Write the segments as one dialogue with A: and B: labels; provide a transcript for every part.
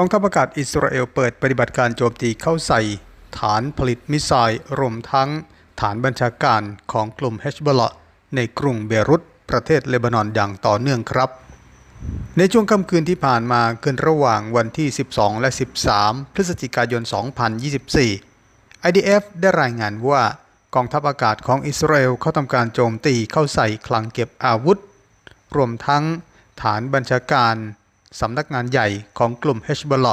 A: กองทัพอากาศอิสราเอลเปิดปฏิบัติการโจมตีเข้าใส่ ฐานผลิตมิสไซล์รวมทั้ง ฐานบัญชาการของกลุ่มเฮชบอลในกรุงเบรุตประเทศเลบานอนอย่างต่อเนื่องครับ ในช่วงค่ำคืนที่ผ่านมาเกินระหว่างวันที่ 12 และ 13 พฤศจิกายน 2024 IDF ได้รายงานว่ากองทัพอากาศของอิสราเอลเข้าทำการโจมตีเข้าใส่คลังเก็บอาวุธ รวมทั้งฐานบัญชาการ สำนักงานใหญ่ของกลุ่มเฮชบอล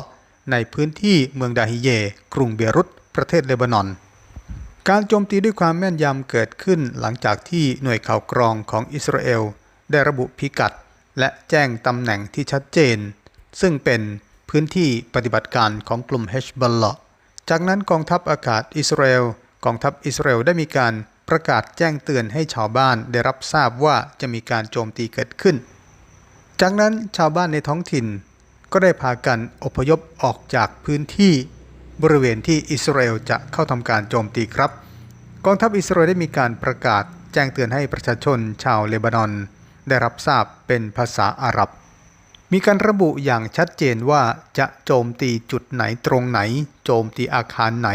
A: ในพื้นที่เมืองดาฮิเย กรุงเบรุต ประเทศเลบานอน การโจมตีด้วยความแม่นยำเกิดขึ้นหลังจากที่หน่วยข่าวกรองของอิสราเอล ได้ระบุพิกัด และแจ้งตำแหน่งที่ชัดเจน ซึ่งเป็นพื้นที่ปฏิบัติการของกลุ่มเฮชบอลจากนั้นกองทัพอากาศอิสราเอลกองทัพอิสราเอลได้มีการประกาศแจ้งเตือนให้ชาวบ้านได้รับทราบว่าจะมีการโจมตีเกิดขึ้น จากนั้นชาวบ้านในท้องถิ่นก็ได้พากันอพยพออกจากพื้นที่บริเวณที่อิสราเอลจะเข้าทำการโจมตีครับ กองทัพอิสราเอลได้มีการประกาศแจ้งเตือนให้ประชาชนชาวเลบานอน ได้รับทราบเป็นภาษาอาหรับ มีการระบุอย่างชัดเจนว่าจะโจมตีจุดไหนตรงไหน โจมตีอาคารไหน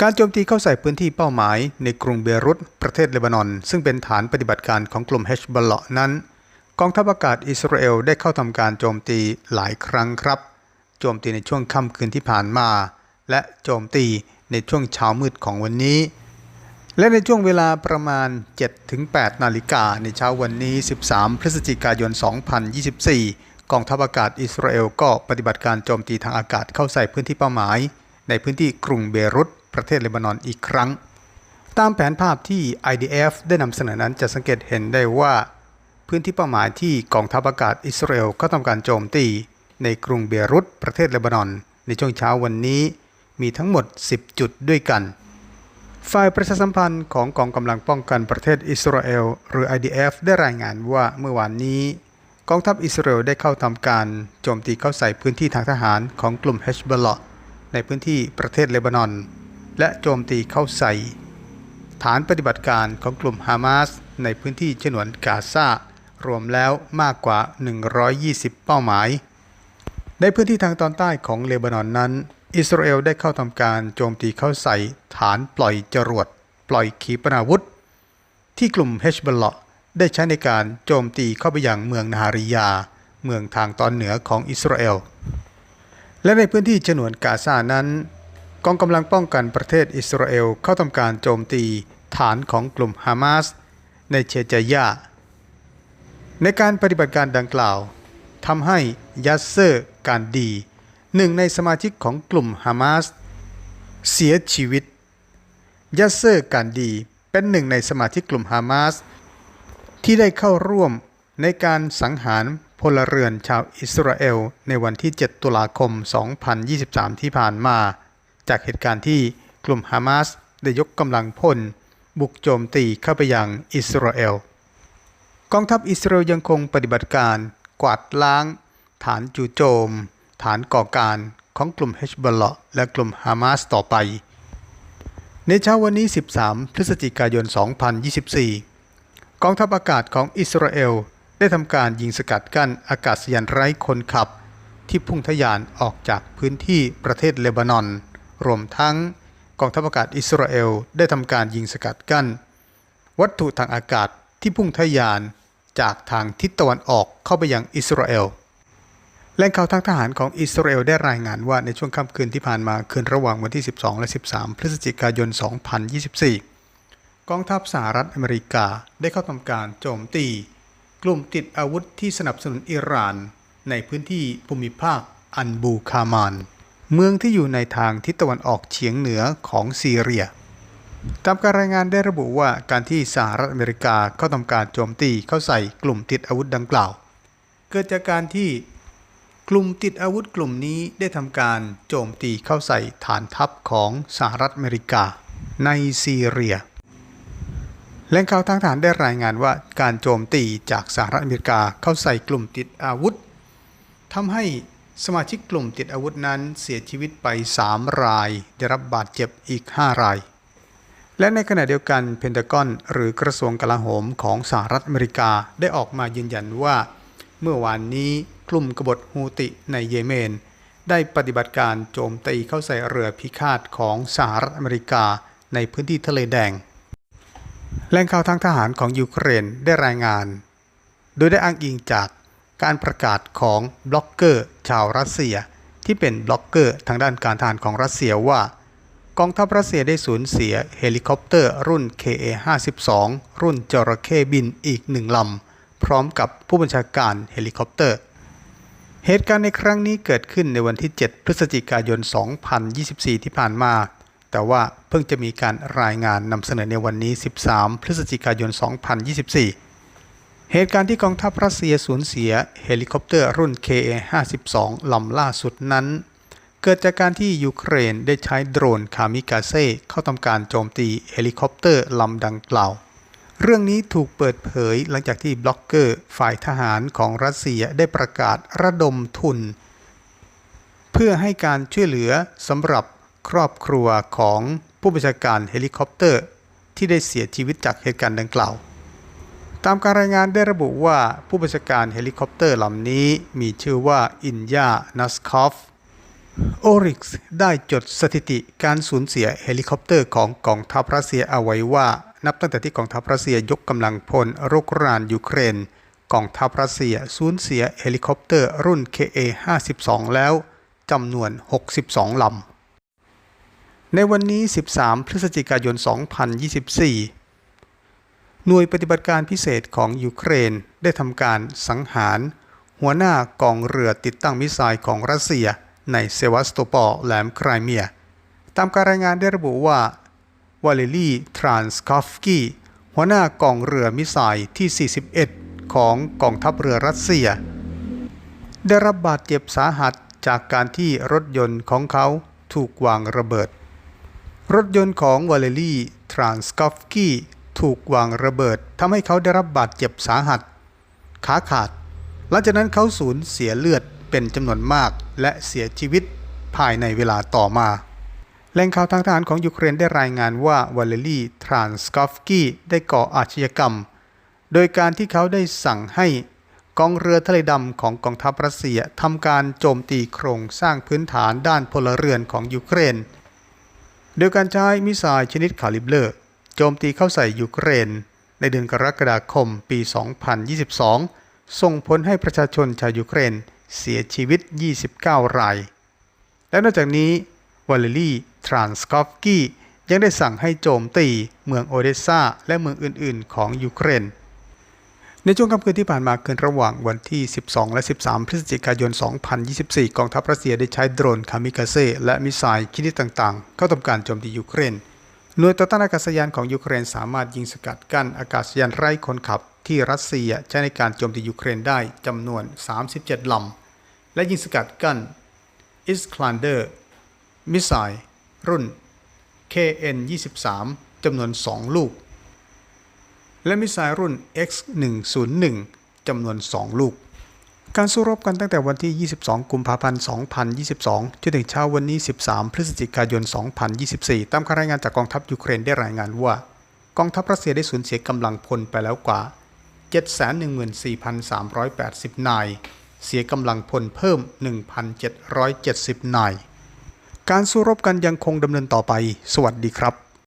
A: การโจมตีเข้าใส่พื้นที่เป้าหมายในกรุงเบรุตประเทศเลบานอน ซึ่งเป็นฐานปฏิบัติการของกลุ่มเฮชบอลาะนั้น กองทัพอากาศอิสราเอลได้เข้าทำการโจมตีหลายครั้งครับ โจมตีในช่วงค่ำคืนที่ผ่านมา และโจมตีในช่วงเช้ามืดของวันนี้ และในช่วงเวลาประมาณ 7-8 นาฬิกาในเช้าวันนี้ 13 พฤศจิกายน 2024 กองทัพอากาศอิสราเอลก็ปฏิบัติการโจมตีทางอากาศเข้าใส่พื้นที่เป้าหมาย ในพื้นที่กรุงเบรุตประเทศเลบานอนอีกครั้ง ตามแผนภาพที่ IDF ได้นำเสนอนั้นจะสังเกตเห็นได้ว่า พื้นที่เป้าหมายที่กองทัพอากาศอิสราเอลก็ทำการโจมตี ในกรุงเบรุตประเทศเลบานอน ในช่วงเช้าวันนี้มีทั้งหมด 10 จุดด้วยกัน ฝ่ายประชาสัมพันธ์ของกองกำลังป้องกันประเทศอิสราเอลหรือ IDF ได้รายงานว่าเมื่อวานนี้ กองทัพอิสราเอลได้เข้าทำการโจมตีเข้าใส่พื้นที่ทางทหารของกลุ่มเฮชบอลในพื้นที่ประเทศเลบานอน และโจมตีเข้าใส่ ฐานปฏิบัติการของกลุ่มฮามาสในพื้นที่ฉนวนกาซา รวมแล้วมากกว่า 120 เป้าหมาย ในพื้นที่ทางตอนใต้ของเลบานอนนั้น อิสราเอลได้เข้าทำการโจมตีเข้าใส่ฐานปล่อยจรวด ปล่อยขีปนาวุธ ที่กลุ่มเฮชบอลได้ใช้ในการโจมตีเข้าไปยังเมืองนาฮาริยา เมืองทางตอนเหนือของอิสราเอล และในพื้นที่ฉนวนกาซานั้น กองกำลังป้องกันประเทศอิสราเอลเข้าทำการโจมตีฐานของกลุ่มฮามาสในเชจายา ในการปฏิบัติการดังกล่าวทำให้ยัสเซอร์การดีหนึ่งในสมาชิกของกลุ่มฮามาสเสียชีวิต ยัสเซอร์การดีเป็นหนึ่งในสมาชิกกลุ่มฮามาสที่ได้เข้าร่วมในการสังหารพลเรือนชาวอิสราเอลในวันที่ 7 ตุลาคม 2023 ที่ผ่านมา จากเหตุการณ์ที่กลุ่มฮามาสได้ยกกำลังพล บุกโจมตีเข้าไปยังอิสราเอล กองทัพอิสราเอลยังคงปฏิบัติการกวาดล้าง ฐานจู่โจม ฐานก่อการของกลุ่มเฮชบอลและกลุ่มฮามาสต่อไป ในเช้าวันนี้ 13 พฤศจิกายน 2024 กองทัพอากาศของอิสราเอลได้ทำการยิงสกัดกั้นอากาศยานไร้คนขับ ที่พุ่งทะยานออกจากพื้นที่ประเทศเลบานอน รวมทั้งกองทัพอากาศอิสราเอลได้ทำการยิงสกัดกั้น วัตถุทางอากาศที่พุ่งทะยาน จากทางทิศตะวันออกเข้าไปยังอิสราเอลแหล่งข่าวทางทหารของอิสราเอลได้รายงานว่าในช่วงค่ำคืนที่ผ่านมาคืนระหว่างวันที่ 12 และ 13 พฤศจิกายน 2024 กองทัพสหรัฐอเมริกาได้เข้าทำการโจมตี กลุ่มติดอาวุธที่สนับสนุนอิหร่าน ในพื้นที่ภูมิภาคอันบูคามาน เมืองที่อยู่ในทางทิศตะวันออกเฉียงเหนือของซีเรีย ตามการรายงานได้ระบุว่าการที่สหรัฐอเมริกาเข้าทำการโจมตีเข้าใส่กลุ่มติดอาวุธดังกล่าว เกิดจากการที่กลุ่มติดอาวุธกลุ่มนี้ได้ทำการโจมตีเข้าใส่ฐานทัพของสหรัฐอเมริกาในซีเรียแหล่งข่าวทางทหารได้รายงานว่าการโจมตีจากสหรัฐอเมริกาเข้าใส่กลุ่มติดอาวุธทำให้สมาชิกกลุ่มติดอาวุธนั้นเสียชีวิตไป 3 ราย ได้รับบาดเจ็บอีก 5 ราย และในขณะเดียวกันเพนทากอนหรือกระทรวงกลาโหมของสหรัฐอเมริกาได้ออกมายืนยันว่า เมื่อวานนี้กลุ่มกบฏฮูติในเยเมน ได้ปฏิบัติการโจมตีเข้าใส่เรือพิฆาตของสหรัฐอเมริกาในพื้นที่ทะเลแดงแหล่งข่าวทางทหารของยูเครนได้รายงาน โดยได้อ้างอิงจากการประกาศของบล็อกเกอร์ชาวรัสเซีย ที่เป็นบล็อกเกอร์ทางด้านการทหารของรัสเซียว่า กองทัพรัสเซียได้สูญเสียเฮลิคอปเตอร์รุ่น KA-52 รุ่นจระเข้บินอีกหนึ่งลำ พร้อมกับผู้บัญชาการเฮลิคอปเตอร์ เหตุการณ์ในครั้งนี้เกิดขึ้นในวันที่ 7 พฤศจิกายน 2024 ที่ผ่านมา แต่ว่าเพิ่งจะมีการรายงานนำเสนอในวันนี้ 13 พฤศจิกายน 2024 เหตุการณ์ที่กองทัพรัสเซียสูญเสียเฮลิคอปเตอร์รุ่น KA-52 ลำล่าสุดนั้น เกิดจากการที่ยูเครนได้ใช้โดรนคามิกาเซ่เข้าทำการโจมตีเฮลิคอปเตอร์ลำดังกล่าว เรื่องนี้ถูกเปิดเผยหลังจากที่บล็อกเกอร์ฝ่ายทหารของรัสเซียได้ประกาศระดมทุน เพื่อให้การช่วยเหลือสำหรับครอบครัวของผู้บัญชาการเฮลิคอปเตอร์ ที่ได้เสียชีวิตจากเหตุการณ์ดังกล่าว ตามการรายงานได้ระบุว่าผู้บัญชาการเฮลิคอปเตอร์ลำนี้มีชื่อว่าอินยานัสคอฟ โอริกส์ได้จดสถิติการสูญเสียเฮลิคอปเตอร์ของกองทัพรัสเซียเอาไว้ว่า นับตั้งแต่ที่กองทัพรัสเซียยกกำลังพลรุกรานยูเครน กองทัพรัสเซียสูญเสียเฮลิคอปเตอร์รุ่น KA-52 แล้วจำนวน 62 ลำ ในวันนี้ 13 พฤศจิกายน 2024 หน่วยปฏิบัติการพิเศษของยูเครนได้ทำการสังหาร หัวหน้ากองเรือติดตั้งมิสไซล์ของรัสเซีย ในเซวัสโตปอลแหลมไครเมีย ตามการรายงานได้ระบุว่าวาเลรีทรานสคอฟกี้หัวหน้ากองเรือมิสไซล์ที่ 41 ของกองทัพเรือรัสเซีย ได้รับบาดเจ็บสาหัสจากการที่รถยนต์ของเขาถูกวางระเบิด รถยนต์ของวาเลรีทรานสคอฟกี้ถูกวางระเบิดทำให้เขาได้รับบาดเจ็บสาหัส ขาขาด หลังจากนั้นเขาสูญเสียเลือด เป็นจำนวนมากและเสียชีวิตภายในเวลาต่อมาแหล่งข่าวทางทหารของยูเครนได้รายงานว่าวาเลรีทรานสกอฟกี้ได้ก่ออาชญากรรม โดยการที่เขาได้สั่งให้กองเรือทะเลดำของกองทัพรัสเซียทำการโจมตีโครงสร้างพื้นฐานด้านพลเรือนของยูเครน โดยการใช้มิสไซล์ชนิดคาลิเบอร์โจมตีเข้าใส่ยูเครน ในเดือนกรกฎาคมปี 2022 ส่งผลให้ประชาชนชาวยูเครน เสียชีวิต 29 ราย และนอกจากนี้วาเลรีทรานสกอฟกี้ยังได้สั่งให้โจมตีเมืองโอเดสซาและเมืองอื่น ๆ ของยูเครน ในช่วงค่ำคืนที่ผ่านมาคืนระหว่างวันที่ 12 และ 13 พฤศจิกายน 2024 กองทัพรัสเซียได้ใช้โดรนคามิกาเซ่และมิสไซล์ชนิดต่าง ๆ เข้าทำการโจมตียูเครน หน่วยต่อต้านอากาศยานของยูเครนสามารถยิงสกัดกั้นอากาศยานไร้คนขับที่รัสเซียใช้ในการโจมตียูเครนได้จำนวน 37 ลำ และยิงสกัดกั้นอิสคลานเดอร์มิสไซล์รุ่น KN-23 จำนวน 2 ลูก และมิสไซล์รุ่น X101 จำนวน 2 ลูก การสู้รบกันตั้งแต่วันที่ 22 กุมภาพันธ์ 2022 จนถึงเช้าวันนี้ 13 พฤศจิกายน 2024 ตามรายงานจากกองทัพยูเครนได้รายงานว่า กองทัพรัสเซียได้สูญเสียกำลังพลไปแล้วกว่า 714,380 นาย เสียกำลังพลเพิ่ม 1,770นาย การสู้รบกันยังคงดำเนินต่อไป สวัสดีครับ